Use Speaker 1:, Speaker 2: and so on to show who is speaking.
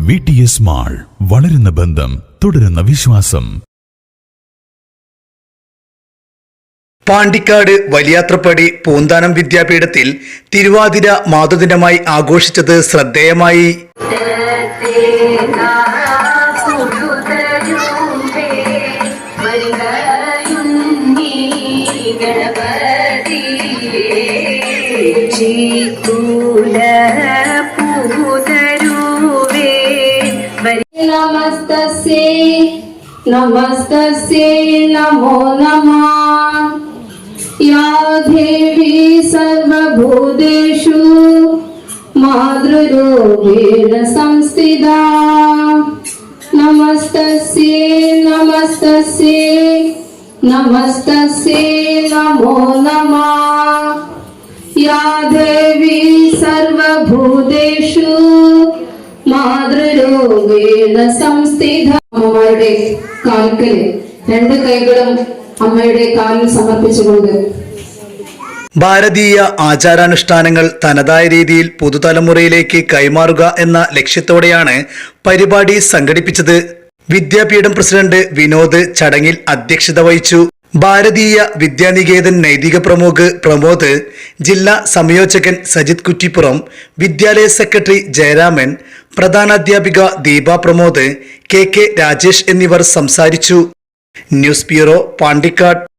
Speaker 1: V T S mall വളരുന്ന ബന്ധം തുടരുന്ന വിശ്വാസം.
Speaker 2: പാണ്ടിക്കാട് വലിയാത്രപ്പടി പൂന്താനം വിദ്യാപീഠത്തിൽ തിരുവാതിര മാതൃദിനമായി ആഘോഷിച്ചത് ശ്രദ്ധേയമായി.
Speaker 3: नमस्तस्यै नमस्तस्यै नमो नमः या देवी सर्वभूतेषु मातृरूपेण संस्थिता नमस्तस्यै नमस्तस्यै नमस्तस्यै नमो नमः या देवी സർവഭൂതേഷു മാതൃരൂപേണ സംസ്ഥിത അമ്മമാരുടെ കാൽക്കൽ രണ്ട് കൈകളും അമ്മയുടെ കാലിൽ സമർപ്പിച്ചുകൊണ്ട്
Speaker 2: ഭാരതീയ ആചാരാനുഷ്ഠാനങ്ങൾ തനതായ രീതിയിൽ പുതുതലമുറയിലേക്ക് കൈമാറുക എന്ന ലക്ഷ്യത്തോടെയാണ് പരിപാടി സംഘടിപ്പിച്ചത് വിദ്യാപീഠം പ്രസിഡന്റ് വിനോദ് ചടങ്ങിൽ അധ്യക്ഷത വഹിച്ചു ഭാരതീയ വിദ്യാനികേതൻ നൈതിക പ്രമുഖ് പ്രമോദ് ജില്ലാ സംയോജകൻ സജിത് കുറ്റിപ്പുറം വിദ്യാലയ സെക്രട്ടറി ജയരാമൻ പ്രധാനാധ്യാപിക ദീപ പ്രമോദ് കെ കെ രാജേഷ് എന്നിവർ സംസാരിച്ചു. News bureau Pandikkad.